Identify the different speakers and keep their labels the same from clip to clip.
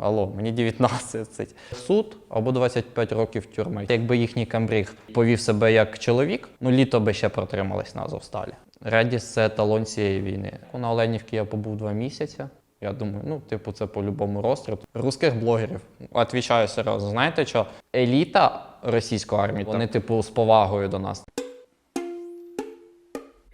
Speaker 1: алло, мені 19. Суд або 25 років тюрми. Якби їхній камбріг повів себе як чоловік, ну літо би ще протримались на Азовсталі. Редіс це талон цієї війни. На Оленівці я побув два місяці. Я думаю, ну, типу, це по-любому розстріл. Русських блогерів, отвічаю серйозно, знаєте що? Еліта російської армії, вони, типу, з повагою до нас.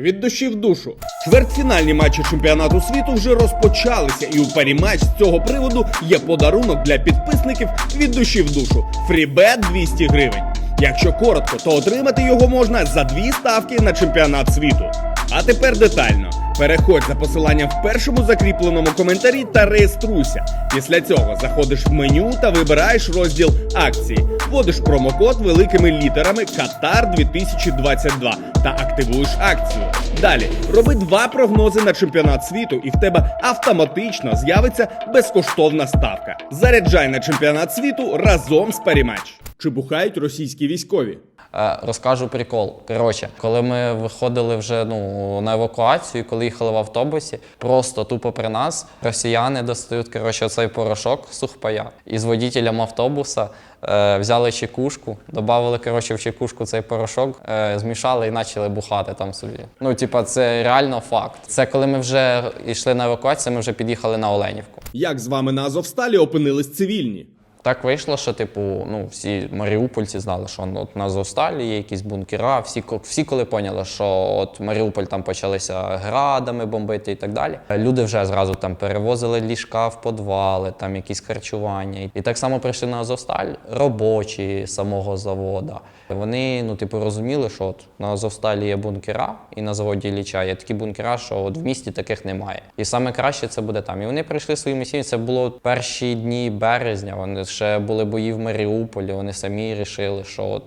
Speaker 2: Від душі в душу. Чвертьфінальні матчі чемпіонату світу вже розпочалися, і у парі з цього приводу є подарунок для підписників від душі в душу. Фрібет 200 гривень. Якщо коротко, то отримати його можна за дві ставки на чемпіонат світу. А тепер детально. Переходь за посиланням в першому закріпленому коментарі та реєструйся. Після цього заходиш в меню та вибираєш розділ акції. Вводиш промокод великими літерами Катар 2022 та активуєш акцію. Далі роби два прогнози на чемпіонат світу, і в тебе автоматично з'явиться безкоштовна ставка. Заряджай на чемпіонат світу разом з Паріматч. Чи бухають російські військові?
Speaker 1: Е, Розкажу прикол. Коротше, коли ми виходили вже ну, на евакуацію, коли їхали в автобусі, просто тупо при нас росіяни достають коротше, цей порошок сухпая. І з водітелем автобуса е, взяли чекушку, додали коротше, в чекушку цей порошок, е, змішали і почали бухати там собі. Ну, типа, це реально факт. Це коли ми вже йшли на евакуацію, ми вже під'їхали на Оленівку.
Speaker 2: Як з вами на Азовсталі опинились цивільні?
Speaker 1: Так вийшло, що типу, ну всі маріупольці знали, що ну, от на Зосталі є якісь бункера. Всі, всі коли поняли, що от Маріуполь там почалися градами бомбити і так далі. Люди вже зразу там перевозили ліжка в подвали, там якісь харчування. І так само прийшли на Азовсталь робочі самого завода. Вони ну, типу, розуміли, що от на Азовсталі є бункера, і на заводі Ліча є такі бункера, що от в місті таких немає. І саме краще це буде там. І вони прийшли своїми сім'ями. Це було перші дні березня. Вони ще були бої в Маріуполі. Вони самі рішили, що от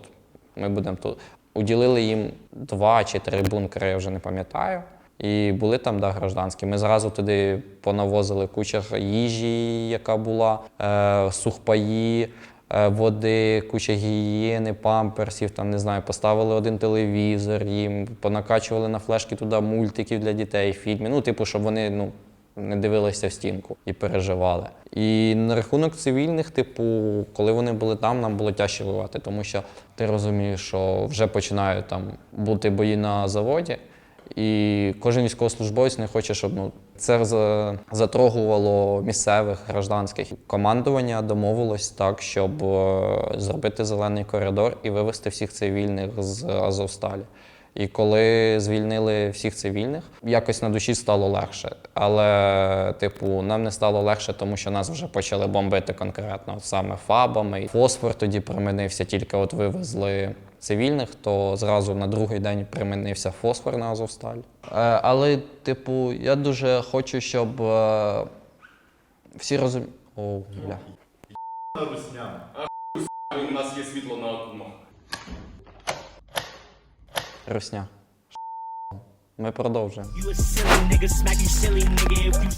Speaker 1: ми будемо тут. Уділили їм два чи три бункери, я вже не пам'ятаю. І були там да, гражданські. Ми зразу туди понавозили куча їжі, яка була, е, сухпаї, е, води, куча гігієни, памперсів, там не знаю, поставили один телевізор їм, понакачували на флешки туди мультиків для дітей, фільми. Ну, типу, щоб вони ну, не дивилися в стінку і переживали. І на рахунок цивільних, типу, коли вони були там, нам було тяжче воювати, тому що ти розумієш, що вже починають там бути бої на заводі. І кожен військовослужбовець не хоче, щоб ну, це затрогувало місцевих гражданських. Командування домовилось так, щоб е, зробити зелений коридор і вивести всіх цивільних з Азовсталі. І коли звільнили всіх цивільних, якось на душі стало легше. Але, типу, нам не стало легше, тому що нас вже почали бомбити конкретно от саме фабами. Фосфор тоді примінився, тільки от вивезли цивільних, то зразу на другий день примінився фосфор на Азовсталь. Е, але, типу, я дуже хочу, щоб е, всі розуміли. О, бля.
Speaker 3: Русня. У нас є світло на
Speaker 1: Русня. Ми продовжуємо.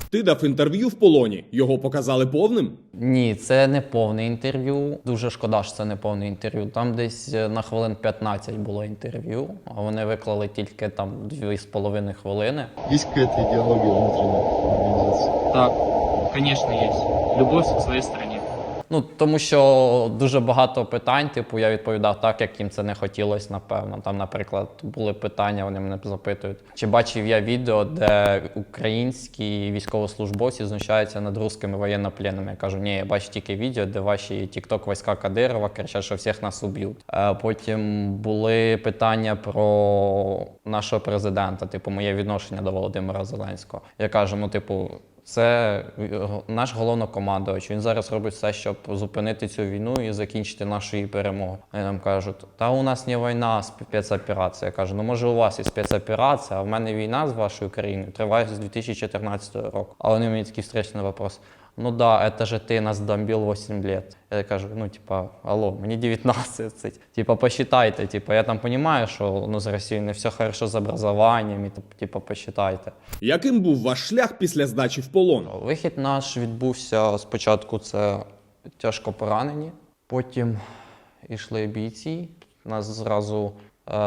Speaker 2: Ти дав інтерв'ю в полоні. Його показали повним?
Speaker 1: Ні, це не повне інтерв'ю. Дуже шкода, що це не повне інтерв'ю. Там десь е, на хвилин 15 було інтерв'ю, а вони виклали тільки там 2,5 хвилини.
Speaker 4: Есть какая-то идеология внутренняя?
Speaker 5: Так, конечно, есть. Любовь к своей стране.
Speaker 1: Ну тому що дуже багато питань, типу, я відповідав так, як їм це не хотілося, напевно. Там, наприклад, були питання, вони мене запитують, чи бачив я відео, де українські військовослужбовці знущаються над русскими воєннопленними. Я кажу, ні, я бачу тільки відео, де ваші тікток війська Кадирова кричать, що всіх нас уб'ють. Е, Потім були питання про нашого президента, типу, моє відношення до Володимира Зеленського. Я кажу, ну, типу. Це е, наш головнокомандувач. Він зараз робить все, щоб зупинити цю війну і закінчити нашу її перемогу. Вони нам кажуть, та у нас не війна, а спецоперація. Я кажу, ну може у вас і спецоперація, а в мене війна з вашою країною триває з 2014 року. А вони мені такий встречний вопрос. Ну да, это же ты нас домбил 8 лет. Я кажу, ну типа, алло, мені 19. Типа, посчитайте. Типа, я там понимаю, що ну, з Росією не все хорошо з образованием, і, типа, посчитайте.
Speaker 2: Яким був ваш шлях після здачі в полон?
Speaker 1: Вихід наш відбувся спочатку це тяжко поранені, потім йшли бійці. Нас зразу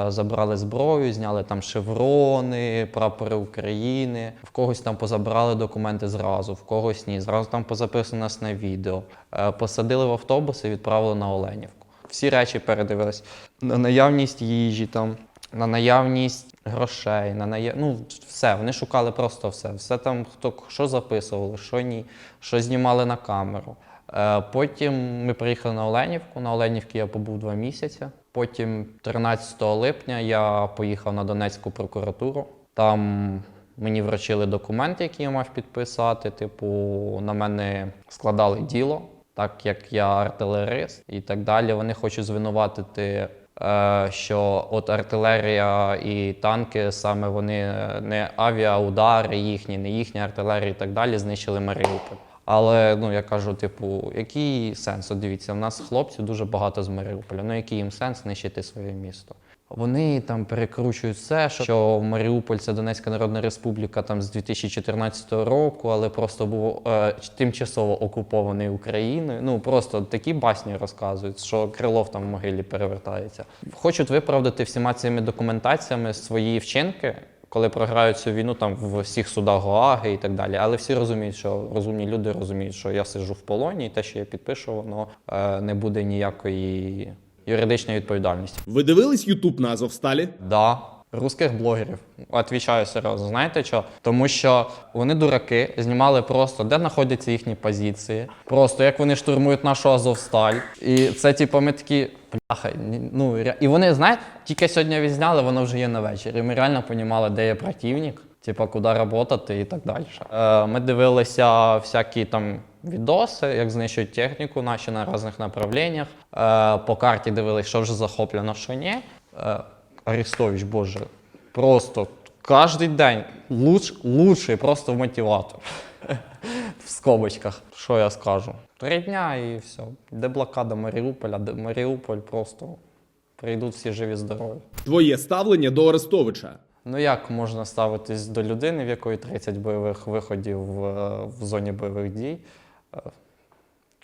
Speaker 1: забрали зброю, зняли там шеврони, прапори України. В когось там позабрали документи зразу, в когось ні. Зразу там позаписано нас на відео. Е, Посадили в автобус і відправили на Оленівку. Всі речі передивились на наявність їжі, там, на наявність грошей, на наяв... ну, все. Вони шукали просто все. Все там, хто що записували, що ні, що знімали на камеру. Е, Потім ми приїхали на Оленівку. На Оленівці я побув два місяці. Потім, 13 липня, я поїхав на Донецьку прокуратуру. Там мені вручили документи, які я мав підписати. Типу, на мене складали діло, так як я артилерист і так далі. Вони хочуть звинуватити. е, Що от артилерія і танки, саме вони е, не авіаудари їхні, не їхня артилерія і так далі, знищили Маріуполь. Але ну я кажу, типу, який сенс? От дивіться, в нас хлопців дуже багато з Маріуполя. Ну який їм сенс нищити своє місто? Вони там перекручують все, що Маріуполь це Донецька Народна Республіка там з 2014 року, але просто був е, тимчасово окупований Україною. Ну просто такі басні розказують, що Крилов там в могилі перевертається. Хочуть виправдати всіма цими документаціями свої вчинки, коли програють цю війну там в всіх судах Гоаги і так далі. Але всі розуміють, що розумні люди розуміють, що я сиджу в полоні, і те, що я підпишу, воно е, не буде ніякої юридичної відповідальності.
Speaker 2: Ви дивились Ютуб на Азовсталі?
Speaker 1: Да. Русських блогерів. Отвічаю серйозно. Знаєте що? Тому що вони дураки знімали просто, де знаходяться їхні позиції, просто як вони штурмують нашу Азовсталь. І це, типу, ми такі. Бляха, ну і вони, знаєте, тільки сьогодні відзняли, воно вже є на вечір. І ми реально розуміли, де є противник, типу, куди працювати і так далі. Е, ми дивилися всякі там відоси, як знищують техніку наші на різних направленнях. Е, по карті дивилися, що вже захоплено, що ні. Е, Арестович, боже, просто кожен день луч, лучший просто мотиватор В скобочках. Що я скажу? Три дня і все. Деблокада Маріуполя, де Маріуполь просто прийдуть всі живі здорові.
Speaker 2: Твоє ставлення до Арестовича.
Speaker 1: Ну як можна ставитись до людини, в якої 30 бойових виходів в, в зоні бойових дій? Е,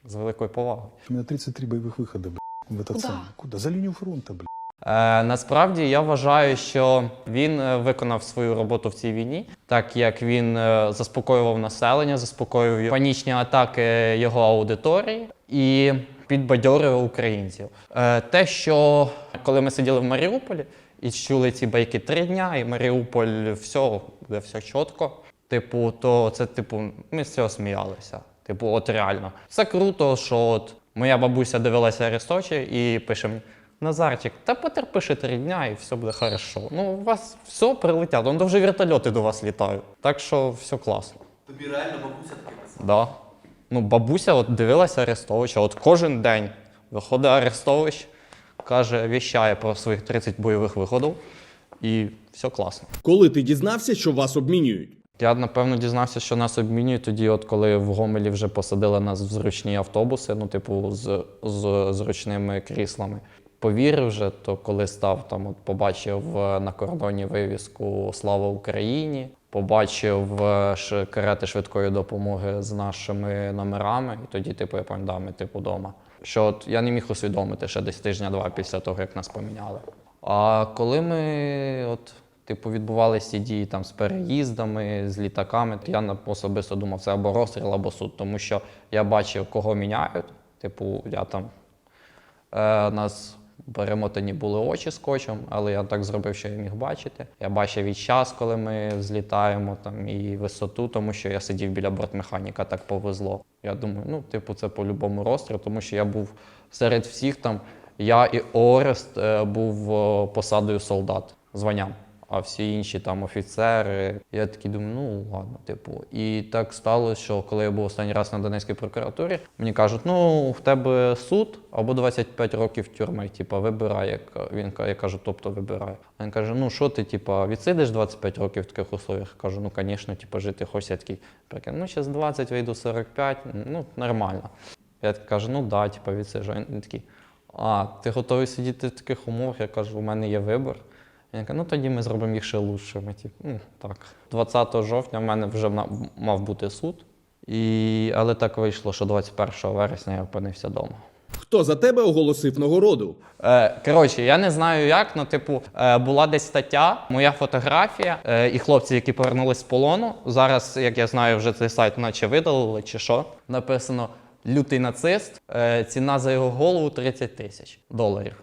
Speaker 1: З великою повагою.
Speaker 4: У меня 33 боевых выхода, блядь, в этот самый. Куда? За линию фронта, блядь.
Speaker 1: Е, насправді я вважаю, що він е, виконав свою роботу в цій війні, так як він е, заспокоював населення, заспокоював панічні атаки його аудиторії і підбадьорював українців. Те, що коли ми сиділи в Маріуполі і чули ці байки три дня, і Маріуполь все, буде все чітко. Типу, то це типу, ми з цього сміялися. Типу, от реально. Це круто, що от моя бабуся дивилася Аресточі і пише. Назарчик, та потерпи ще три дня і все буде хорошо. Ну, у вас все прилетять, ну, вже вертольоти до вас літають. Так що все класно.
Speaker 3: Тобі реально бабуся таке писала?
Speaker 1: Да. Ну, бабуся от дивилася Арестовича. От кожен день виходить Арестович, каже, віщає про своїх 30 бойових виходів, і все класно.
Speaker 2: Коли ти дізнався, що вас обмінюють?
Speaker 1: Я напевно дізнався, що нас обмінюють тоді, от коли в Гомелі вже посадили нас в зручні автобуси, ну, типу, з, з зручними кріслами. Повірив вже, то коли став там, от побачив е, на кордоні вивіску Слава Україні, побачив е, карети швидкої допомоги з нашими номерами, і тоді, типу, я пам'ятаю, ми типу вдома. Що от я не міг усвідомити ще десь тижня-два після того, як нас поміняли. А коли ми от Типу, відбувалися дії там з переїздами, з літаками. Я особисто думав, це або розстріл, або суд, тому що я бачив, кого міняють. Типу, я там е, нас перемотані були очі скотчем, але я так зробив, що я міг бачити. Я бачив і час, коли ми злітаємо, там, і висоту, тому що я сидів біля бортмеханіка, так повезло. Я думаю, ну, типу, це по-любому розстріл, тому що я був серед всіх там. Я і Орест е, був е, посадою солдат, званням. А всі інші там офіцери. Я такий думаю, ну ладно, типу. І так сталося, що коли я був останній раз на Донецькій прокуратурі, мені кажуть, ну в тебе суд або 25 років тюрми. Типу, вибирай. Як він я кажу, тобто вибирай. А він каже: ну що ти, типу, відсидиш 25 років в таких условиях? Я кажу, ну звісно, типу, жити хочеться. Я такий, прикинь, ну зараз 20, вийду 45, ну нормально. Я так кажу, ну да, типу, відсиджу. Він такий, а, ти готовий сидіти в таких умовах? Я кажу, у мене є вибір. Він каже, ну тоді ми зробимо їх ще лучшими. Типу, ну так. 20 жовтня в мене вже мав бути суд, і... але так вийшло, що 21 вересня я опинився вдома.
Speaker 2: Хто за тебе оголосив нагороду?
Speaker 1: Е, коротше, я не знаю як, ну, типу, е, була десь стаття, моя фотографія, е, і хлопці, які повернулись з полону. Зараз, як я знаю, вже цей сайт наче видалили чи що. Написано лютий нацист, е, ціна за його голову 30 тисяч доларів.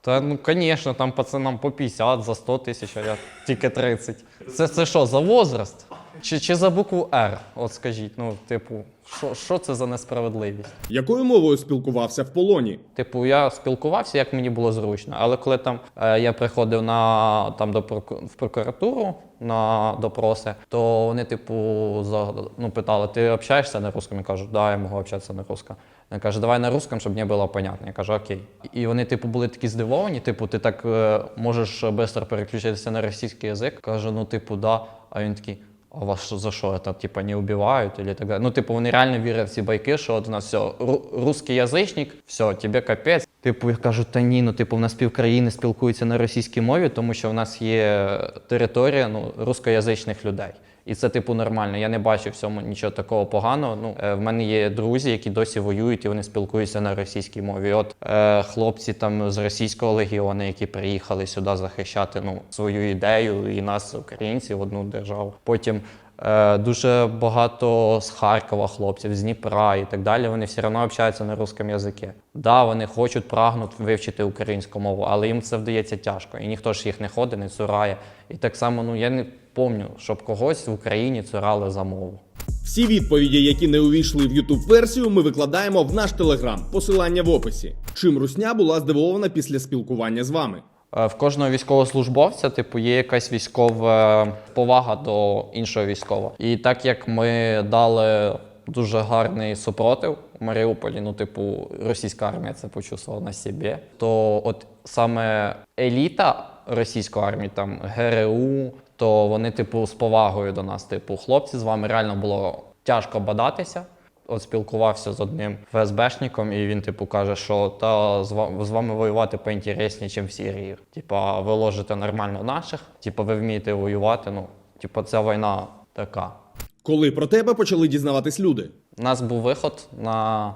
Speaker 1: Та ну, звісно, там пацанам по 50, за 100 тисяч, а я тільки 30. Це, це що, за возраст? Чи, чи за букву Р? От скажіть, ну, типу, що, що це за несправедливість?
Speaker 2: Якою мовою спілкувався в полоні?
Speaker 1: Типу, я спілкувався, як мені було зручно. Але коли там е, я приходив на там до в прокуратуру на допроси, то вони, типу, за, ну, питали: ти общаєшся на русском? Я кажу, да, я можу общатися на русском. Він каже, давай на русском, щоб мені було понятно. Я кажу, окей. І вони, типу, були такі здивовані, типу, ти так е, можеш швидко переключитися на російський язик. Кажу, ну, типу, да. А він такий. А вас що за що? Это, типа, не убивають или так далі. Ну, типу, вони реально вірять в ці байки, що от у нас все, ру- русський язичник, все, тебе капець. Типу, я кажу, та ні, ну типу, в нас півкраїни спілкуються на російській мові, тому що в нас є територія ну, рускоязичних людей. І це, типу, нормально. Я не бачу в цьому нічого такого поганого. Ну, е, в мене є друзі, які досі воюють, і вони спілкуються на російській мові. От е, хлопці там з російського легіону, які приїхали сюди захищати ну, свою ідею і нас, українців, одну державу. Потім Е, дуже багато з Харкова хлопців, з Дніпра і так далі. Вони все одно общаються на русском язикі. Да, вони хочуть, прагнуть вивчити українську мову, але їм це вдається тяжко. І ніхто ж їх не ходить, не цурає. І так само, ну я не пам'ятаю, щоб когось в Україні цурали за мову.
Speaker 2: Всі відповіді, які не увійшли в youtube версію, ми викладаємо в наш телеграм. Посилання в описі. Чим русня була здивована після спілкування з вами?
Speaker 1: Е, В кожного військовослужбовця, типу, є якась військова повага до іншого військового. І так як ми дали дуже гарний супротив у Маріуполі, ну, типу, російська армія це почувствувала на собі, то от саме еліта російської армії, там ГРУ, то вони, типу, з повагою до нас, типу, хлопці, з вами реально було тяжко бадатися. От спілкувався з одним ФСБшником, і він, типу, каже, що та з ва- з вами воювати поінтересніше, ніж в Сирії. Типа, ви ложите нормально наших, типа, ви вмієте воювати. Ну, типа, ця війна така.
Speaker 2: Коли про тебе почали дізнаватись люди?
Speaker 1: У нас був виход на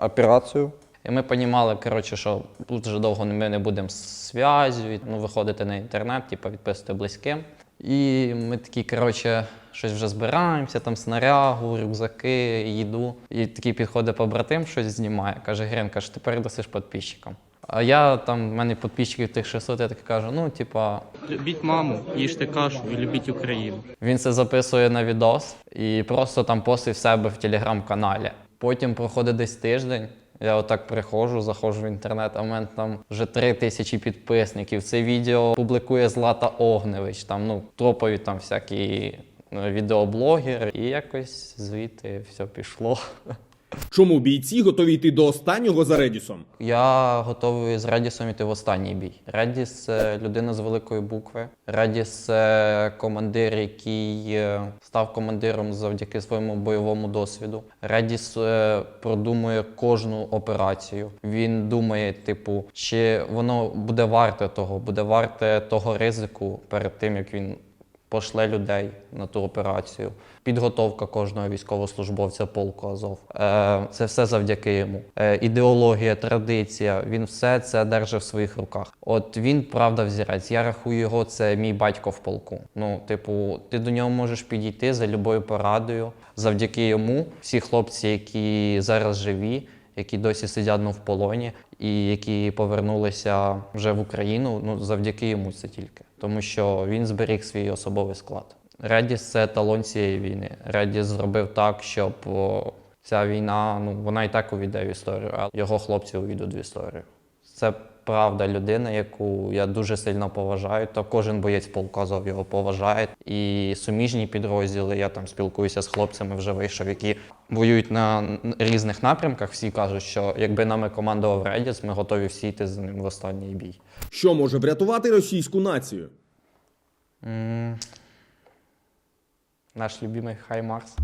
Speaker 1: операцію. І ми розуміли, коротше, що тут вже довго ми не будемо зв'язю, ну, виходити на інтернет, типу, відписувати близьким. І ми такі, коротше, щось вже збираємося, там снарягу, рюкзаки, їду. І такий підходить побратим, щось знімає. Каже, Грин, каже, ти передасиш підписчикам. А я там, в мене підписчиків тих 600, я таки кажу, ну, типа,
Speaker 5: Любіть маму, їжте кашу і любіть Україну.
Speaker 1: він це записує на відос і просто там постить в себе в телеграм-каналі. Потім проходить десь тиждень. Я отак приходжу, заходжу в інтернет, а в мене там вже три тисячі підписників. Це відео публікує Злата Огневич, там ну топові там всякі ну, відеоблогери. І якось звідти все пішло.
Speaker 2: Чому бійці готові йти до останнього за Редісом?
Speaker 1: Я готовий з Редісом йти в останній бій. Редіс це людина з великої букви. Редіс це командир, який е, став командиром завдяки своєму бойовому досвіду. Редіс е, продумує кожну операцію. Він думає, типу, чи воно буде варте того, буде варте того ризику перед тим, як він пошле людей на ту операцію. Підготовка кожного військовослужбовця полку Азов. Е, це все завдяки йому. Е, ідеологія, традиція. Він все це держить в своїх руках. От він правда взірець. Я рахую його, це мій батько в полку. Ну, типу, ти до нього можеш підійти за любою порадою. Завдяки йому всі хлопці, які зараз живі, які досі сидять ну, в полоні, і які повернулися вже в Україну, ну завдяки йому це тільки, тому що він зберіг свій особовий склад. Редіс це талон цієї війни. Редіс зробив так, щоб ця війна, ну вона і так увійде в історію, а його хлопці увійдуть в історію. Це правда людина, яку я дуже сильно поважаю. Та кожен боєць полку Азов його поважає. І суміжні підрозділи. Я там спілкуюся з хлопцями, вже вийшов, які воюють на різних напрямках. Всі кажуть, що якби нами командував Редіс, ми готові всі йти з ним в останній бій.
Speaker 2: Що може врятувати російську націю?
Speaker 1: М, Наш любимий Хай Марс.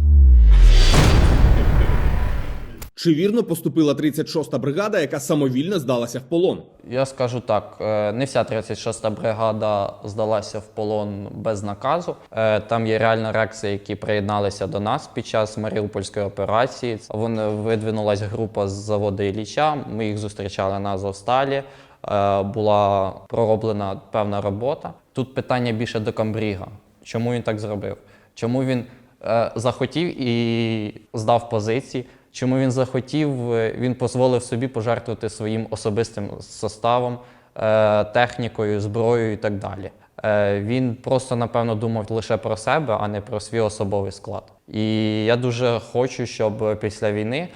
Speaker 2: Чи вірно поступила 36-та бригада, яка самовільно здалася в полон?
Speaker 1: Я скажу так: е, не вся 36-та бригада здалася в полон без наказу. Е, Там є реальна реакція, які приєдналися до нас під час Маріупольської операції. Вони видвинулась група з заводу Ілліча. Ми їх зустрічали на Азовсталі. Е, Була пророблена певна робота. Тут питання більше до Камбріга. Чому він так зробив? Чому він е, захотів і здав позиції? Чому він захотів, е, він дозволив собі пожертвувати своїм особистим составом, е, технікою, зброєю і так далі. Е, Він просто, напевно, думав лише про себе, а не про свій особовий склад. І я дуже хочу, щоб після війни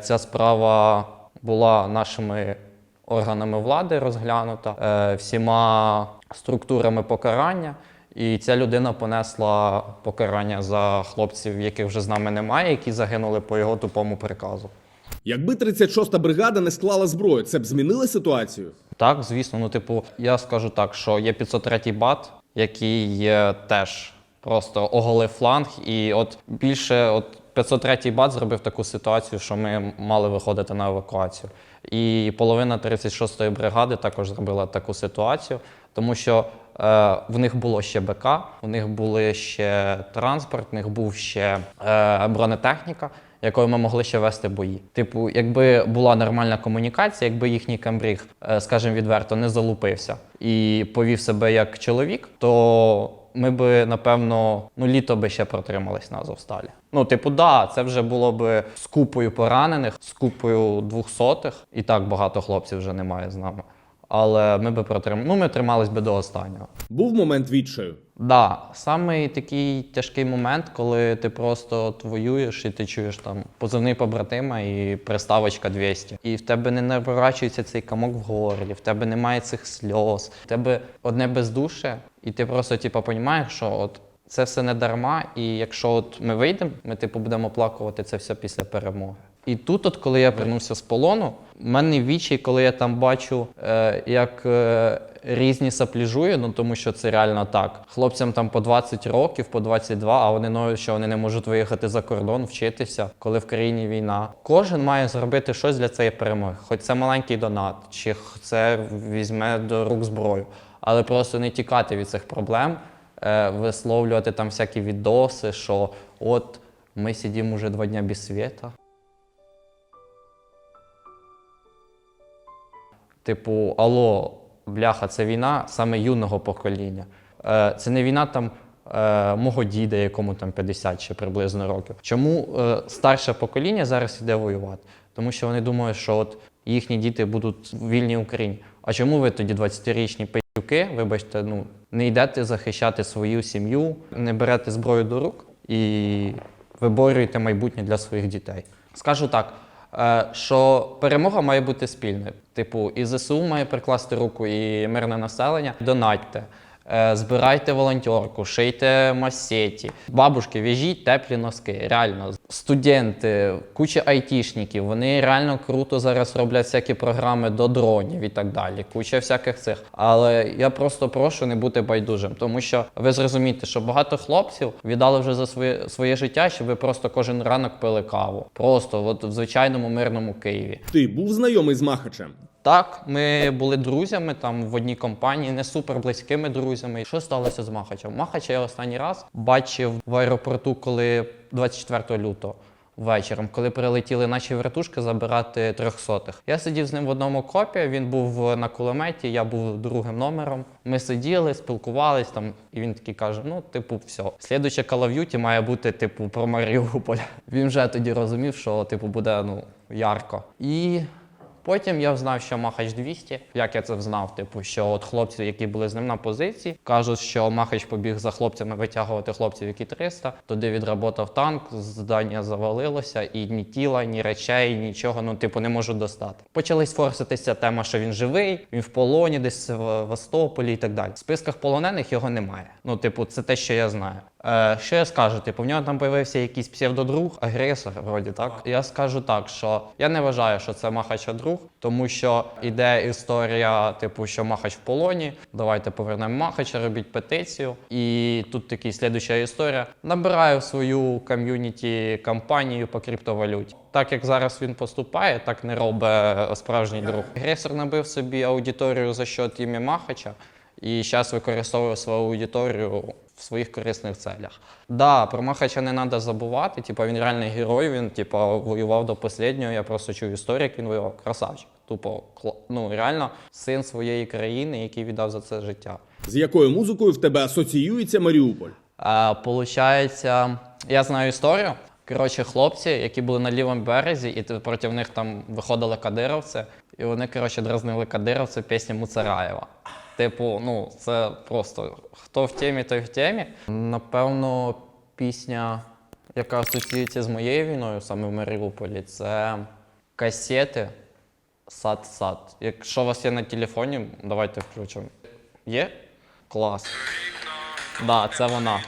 Speaker 1: ця справа була нашими органами влади розглянута, всіма структурами покарання. І ця людина понесла покарання за хлопців, яких вже з нами немає, які загинули по його тупому приказу.
Speaker 2: Якби 36-та бригада не склала зброю, це б змінило ситуацію?
Speaker 1: Так, звісно. Ну, типу, я скажу так, що є 503 бат, який теж просто оголив фланг, і от більше от 503 бат зробив таку ситуацію, що ми мали виходити на евакуацію. І половина 36-ї бригади також зробила таку ситуацію, тому що е, в них було ще БК, у них були ще транспорт, в них був ще е, бронетехніка якою ми могли ще вести бої. Типу, якби була нормальна комунікація, якби їхній камбріг, е, скажімо відверто, не залупився і повів себе як чоловік, то ми би, напевно, ну літо би ще протримались на Азовсталі. Ну, типу, да, це вже було би з купою поранених, з купою двохсотих, і так багато хлопців вже немає з нами. Але ми би протримали. Ну, ми тримались би до останнього.
Speaker 2: Був момент відчаю.
Speaker 1: Да, саме такий тяжкий момент, коли ти просто от воюєш і ти чуєш там позивний побратима і приставочка 200. І в тебе не наворачується цей камок в горлі, в тебе немає цих сльоз, в тебе одне бездуше, і ти просто типу, розумієш, що от це все не дарма, і якщо от ми вийдемо, ми типу будемо оплакувати це все після перемоги. І тут, от коли я вернувся з полону, в мене вічі, коли я там бачу, е, як е, різні сапліжує, ну тому що це реально так. Хлопцям там по 20 років, по 22, а вони ноють, що вони не можуть виїхати за кордон, вчитися, коли в країні війна. Кожен має зробити щось для цієї перемоги. Хоч це маленький донат, чи це візьме до рук зброю, але просто не тікати від цих проблем, е, висловлювати там всякі відоси, що от ми сидимо уже два дня без світа. Типу, алло, бляха, це війна саме юного покоління. Е, це не війна там е, мого діда, якому там 50 чи приблизно років. Чому е, старше покоління зараз іде воювати? Тому що вони думають, що от їхні діти будуть в вільній Україні. А чому ви тоді 20-річні пи***юки, вибачте, ну не йдете захищати свою сім'ю, не берете зброю до рук і виборюєте майбутнє для своїх дітей? Скажу так. Е, що перемога має бути спільною. Типу, і ЗСУ має прикласти руку, і мирне населення. Донатьте, збирайте волонтерку, шийте масеті. Бабушки, в'яжіть теплі носки. Реально. Студенти, куча айтішників, вони реально круто зараз роблять всякі програми до дронів і так далі. Куча всяких цих. Але я просто прошу не бути байдужим, тому що ви зрозумієте, що багато хлопців віддали вже за своє своє життя, щоб ви просто кожен ранок пили каву. Просто от в звичайному мирному Києві.
Speaker 2: Ти був знайомий з Махачем?
Speaker 1: Так, ми були друзями там в одній компанії, не супер близькими друзями. Що сталося з Махачем? Махача я останній раз бачив в аеропорту, коли 24 лютого. Вечором, коли прилетіли наші вертушки забирати трьохсотих. Я сидів з ним в одному копі, він був на кулеметі, я був другим номером. Ми сиділи, спілкувались там, і він такий каже: ну, типу, все. Of Duty має бути, типу, про Маріуполь. Він вже тоді розумів, що типу буде ну, ярко. І Потім я знав, що Махач 200. Як я це знав? Типу, що от хлопці, які були з ним на позиції, кажуть, що Махач побіг за хлопцями витягувати хлопців, які 300. Туди відработав танк, здання завалилося, і ні тіла, ні речей, нічого, ну типу, не можу достати. Почались форситися тема, що він живий, він в полоні, десь в Востополі і так далі. В списках полонених його немає. Ну, типу, це те, що я знаю. Е, що я скажу? Типу, в нього там появився якийсь псевдодруг, агресор, вроді так. Я скажу так, що я не вважаю, що це Махача друг, тому що іде історія, типу, що Махач в полоні. Давайте повернемо Махача, робіть петицію. І тут такий слідуща історія. Набираю свою ком'юніті кампанію по криптовалюті. Так як зараз він поступає, так не робить справжній друг. Агресор набив собі аудиторію за счет ім'я Махача і зараз використовує свою аудиторію в своїх корисних целях. Да, про Махача не треба забувати. Типа він реальний герой, він типа воював до останнього. Я просто чув історію, як він воював. Красавчик. Тупо ну реально син своєї країни, який віддав за це життя.
Speaker 2: З якою музикою в тебе асоціюється Маріуполь?
Speaker 1: Получається, я знаю історію. Коротше, хлопці, які були на лівому березі, і проти них там виходили кадировці, і вони, коротше, дразнили кадировців пісні Муцараєва. Типу, ну, це просто хто в темі, той в темі. Напевно, пісня, яка асоціюється з моєю війною, саме в Маріуполі, це касети Сад-Сад. Якщо у вас є на телефоні, давайте включимо. Є? Клас. Да, це вона.